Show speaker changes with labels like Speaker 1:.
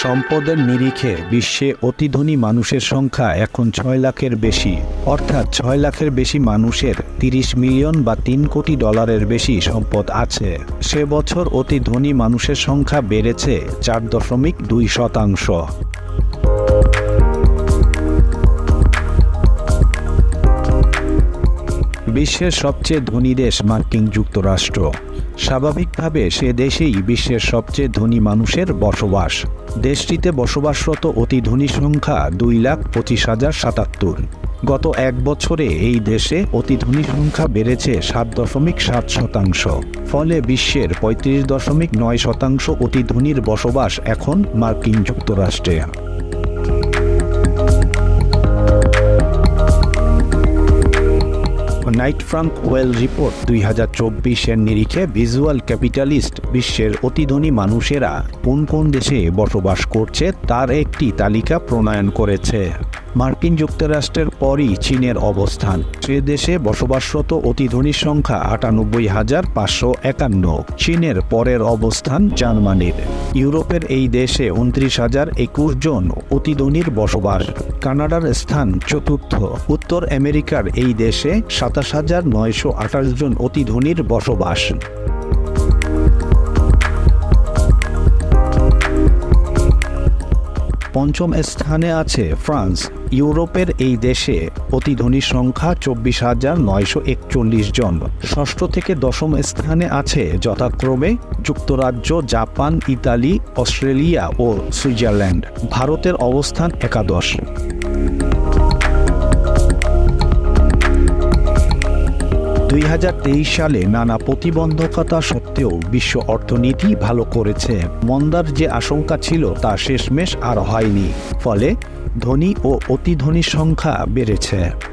Speaker 1: সম্পদের নিরিখে বিশ্বে অতি ধনী মানুষের সংখ্যা এখন ছয় লাখের বেশি। অর্থাৎ ছয় লাখের বেশি মানুষের তিরিশ মিলিয়ন বা তিন কোটি ডলারের বেশি সম্পদ আছে। সে বছর অতি ধনী মানুষের সংখ্যা বেড়েছে চার দশমিক দুই শতাংশ। বিশ্বের সবচেয়ে ধনী দেশ মার্কিন যুক্তরাষ্ট্র। স্বাভাবিকভাবে সে দেশেই বিশ্বের সবচেয়ে ধনী মানুষের বসবাস। দেশটিতে বসবাসরত অতি ধনী সংখ্যা দুই লাখ পঁচিশ হাজার সাতাত্তর। গত এক বছরে এই দেশে অতি ধনী সংখ্যা বেড়েছে সাত দশমিক সাত শতাংশ। ফলে বিশ্বের পঁয়ত্রিশ দশমিক নয় শতাংশ অতি ধনীর বসবাস এখন মার্কিন যুক্তরাষ্ট্রে। নাইট ফ্রাঙ্ক ওয়েল রিপোর্ট দুই হাজার চব্বিশের নিরিখে ভিজুয়াল ক্যাপিটালিস্ট বিশ্বের অতিধনী মানুষেরা কোন কোন দেশে বসবাস করছে তার একটি তালিকা প্রণয়ন করেছে। মার্কিন যুক্তরাষ্ট্রের পরই চীনের অবস্থান। সে দেশে বসবাসরত অতি ধনীর সংখ্যা আটানব্বই হাজার পাঁচশো একান্ন। চীনের পরের অবস্থান জার্মানির। ইউরোপের এই দেশে উনত্রিশ হাজার একুশ জন অতি ধনীর বসবাস। কানাডার স্থান চতুর্থ। উত্তর আমেরিকার এই দেশে সাতাশ হাজার নয়শো আঠাশ জন অতি ধনীর বসবাস। পঞ্চম স্থানে আছে ফ্রান্স। ইউরোপের এই দেশে অতি ধনীর সংখ্যা চব্বিশ হাজার নয়শো একচল্লিশ জন। ষষ্ঠ থেকে দশম স্থানে আছে যথাক্রমে যুক্তরাজ্য, জাপান, ইতালি, অস্ট্রেলিয়া ও সুইজারল্যান্ড। ভারতের অবস্থান একাদশ। সালে নানা প্রতিবন্ধকতা সত্ত্বেও বিশ্ব অর্থনীতি ভালো করেছে। মন্দার যে আশঙ্কা ছিল তা শেষমেশ আর হয়নি। ফলে ধনী ও অতি ধনীর সংখ্যা বেড়েছে।